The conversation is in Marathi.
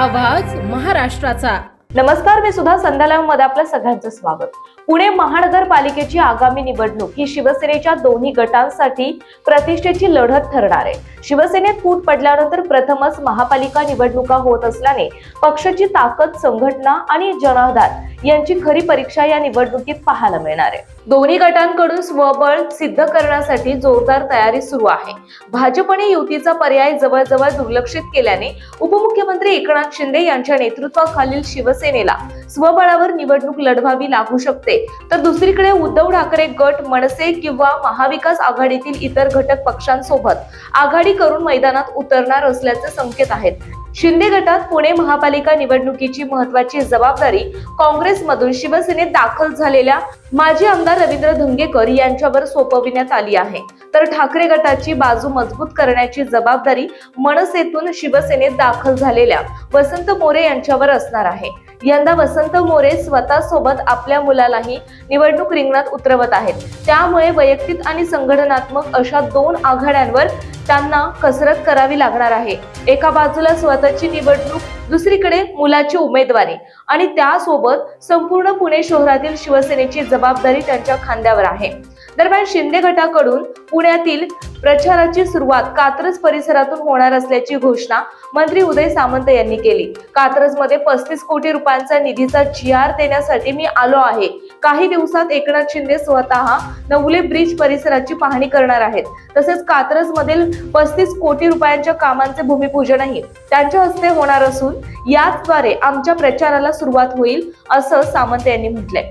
आवाज महाराष्ट्राचा. नमस्कार मी सुद्धा संध्यालयामध्ये आपलं सगळ्यांचं स्वागत. पुणे महानगरपालिकेची आगामी निवडणूक ही शिवसेनेच्या दोन्ही गटांसाठी प्रतिष्ठेची लढत ठरणार आहे. शिवसेनेत फूट पडल्यानंतर प्रथमच महापालिका निवडणुका होत असल्याने पक्षाची ताकद संघटना आणि जनाधार यांची खरी परीक्षा या निवडणुकीत पाहायला मिळणार आहे. दोन्ही गटांकडून स्वबळ सिद्ध करण्यासाठी जोरदार तयारी सुरू आहे. भाजपने युतीचा पर्याय जवळजवळ दुर्लक्षित केल्याने उपमुख्यमंत्री एकनाथ शिंदे यांच्या नेतृत्वाखालील शिवसेनेला. स्वबळावर निवडणूक लढवावी लागू शकते. तर दुसरीकडे उद्धव ठाकरे गट मनसे किंवा महाविकास आघाडीतील इतर घटक पक्षांसोबत आघाडी करून मैदानात उतरणार असल्याचे संकेत आहेत. शिंदे गटात पुणे महापालिका निवडणुकीची महत्वाची जबाबदारी काँग्रेसमधून शिवसेनेत दाखल झालेल्या माजी आमदार रवींद्र धंगेकर यांच्यावर सोपविण्यात आली आहे. तर ठाकरे गटाची बाजू मजबूत करण्याची जबाबदारी मनसेतून शिवसेनेत दाखल झालेल्या वसंत मोरे यांच्यावर असणार आहे. यंदा वसंत मोरे स्वतः सोबत आपल्या मुलालाही निवडणूक रिंगणात उतरवत आहेत. त्यामुळे वैयक्तिक आणि संघटनात्मक अशा दोन आघाड्यांवर त्यांना कसरत करावी लागणार आहे. एका बाजूला स्वतःची निवडणूक दुसरीकडे मुलाची उमेदवारी आणि त्यासोबत संपूर्ण पुणे शहरातील शिवसेनेची जबाबदारी त्यांच्या खांद्यावर आहे. दरम्यान शिंदे गटाकडून पुण्यातील प्रचाराची सुरुवात कात्रज परिसरातून होणार असल्याची घोषणा मंत्री उदय सामंत यांनी केली. कात्रजमध्ये पस्तीस कोटी रुपयांचा निधीचा जी आर देण्यासाठी मी आलो आहे. काही दिवसात एकनाथ शिंदे स्वतः नवले ब्रिज परिसराची पाहणी करणार आहेत. तसेच कात्रज मधील पस्तीस कोटी रुपयांच्या कामांचे भूमिपूजनही त्यांच्या हस्ते होणार असून याचद्वारे आमच्या प्रचाराला सुरुवात होईल असं सामंत यांनी म्हटलंय.